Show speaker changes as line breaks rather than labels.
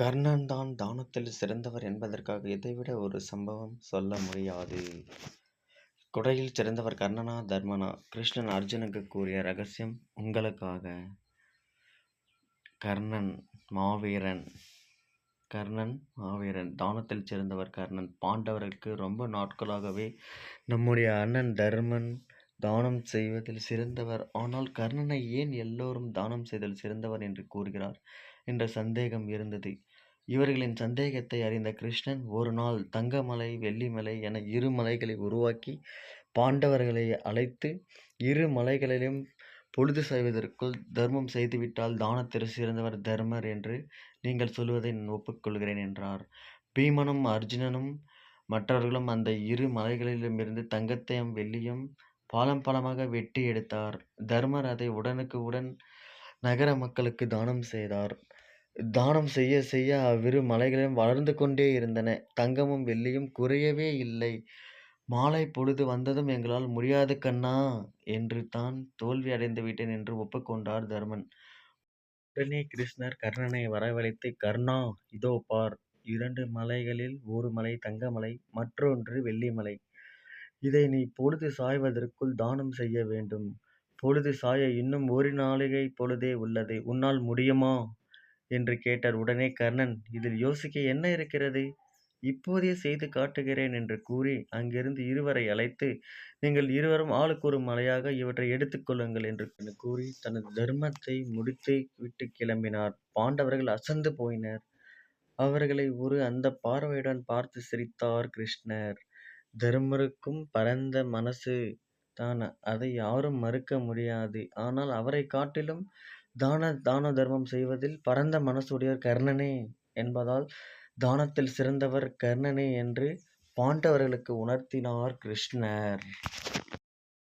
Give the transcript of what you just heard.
கர்ணன் தான் தானத்தில் சிறந்தவர் என்பதற்காக இதைவிட ஒரு சம்பவம் சொல்ல முடியாது. குடையில் சிறந்தவர் கர்ணனா தர்மனா? கிருஷ்ணன் அர்ஜுனுக்கு கூறிய ரகசியம் உங்களுக்காக. கர்ணன் மாவீரன் கர்ணன் மாவீரன். தானத்தில் சிறந்தவர் கர்ணன். பாண்டவர்களுக்கு ரொம்ப நாட்களாகவே நம்முடைய அண்ணன் தர்மன் தானம் செய்வதில் சிறந்தவர். ஆனால் கர்ணனை ஏன் எல்லோரும் தானம் செய்தல் சிறந்தவர் என்று கூறுகிறார் என்ற சந்தேகம் இருந்தது. இவர்களின் சந்தேகத்தை அறிந்த கிருஷ்ணன் ஒரு நாள் தங்கமலை, வெள்ளிமலை என இரு மலைகளை உருவாக்கி பாண்டவர்களை அழைத்து இரு மலைகளிலும் பொழுது செய்வதற்குள் தர்மம் செய்துவிட்டால் தானத்திற்கு சிறந்தவர் தர்மர் என்று நீங்கள் சொல்வதை நான் ஒப்புக்கொள்கிறேன் என்றார். பீமனும் அர்ஜுனனும் மற்றவர்களும் அந்த இரு மலைகளிலுமிருந்து தங்கத்தையும் வெள்ளியும் பாலம் பாலமாக வெட்டி எடுத்தார். தர்மர் அதை உடனுக்கு உடன் நகர மக்களுக்கு தானம் செய்தார். தானம் செய்ய செய்ய அவ்விரு மலைகளும் வளர்ந்து கொண்டே இருந்தன. தங்கமும் வெள்ளியும் குறையவே இல்லை. மாலை பொழுது வந்ததும் எங்களால் முடியாது கண்ணா என்று தான் தோல்வி அடைந்து விட்டேன் என்று ஒப்புக்கொண்டார் தர்மன். உடனே கிருஷ்ணர் கர்ணனை வரவழைத்து கர்ணா இதோ பார் இரண்டு மலைகளில் ஒரு மலை தங்கமலை மற்றொன்று வெள்ளிமலை. இதை நீ பொழுது சாய்வதற்குள் தானம் செய்ய வேண்டும். பொழுது சாய இன்னும் ஒரு நாளிகை பொழுதே உள்ளது. உன்னால் முடியுமா? என்று கேட்டார். உடனே கர்ணன் இதில் யோசிக்க என்ன இருக்கிறது? இப்போதே செய்து காட்டுகிறேன் என்று கூறி அங்கிருந்து இருவரை அழைத்து நீங்கள் இருவரும் ஆளுக்கு ஒரு மலையாக இவற்றை எடுத்துக்கொள்ளுங்கள் என்று கூறி தனது தர்மத்தை முடித்து விட்டு கிளம்பினார். பாண்டவர்கள் அசந்து போயினர். அவர்களை ஒரு அந்த பார்வையுடன் பார்த்து சிரித்தார் கிருஷ்ணர். தர்மருக்கும் பரந்த மனசு தான் அதை யாரும் மறுக்க முடியாது. ஆனால் அவரை காட்டிலும் தான தான தர்மம் செய்வதில் பரந்த மனசுடையவர் கர்ணனே என்பதால் தானத்தில் சிறந்தவர் கர்ணனே என்று பாண்டவர்களுக்கு உணர்த்தினார் கிருஷ்ணர்.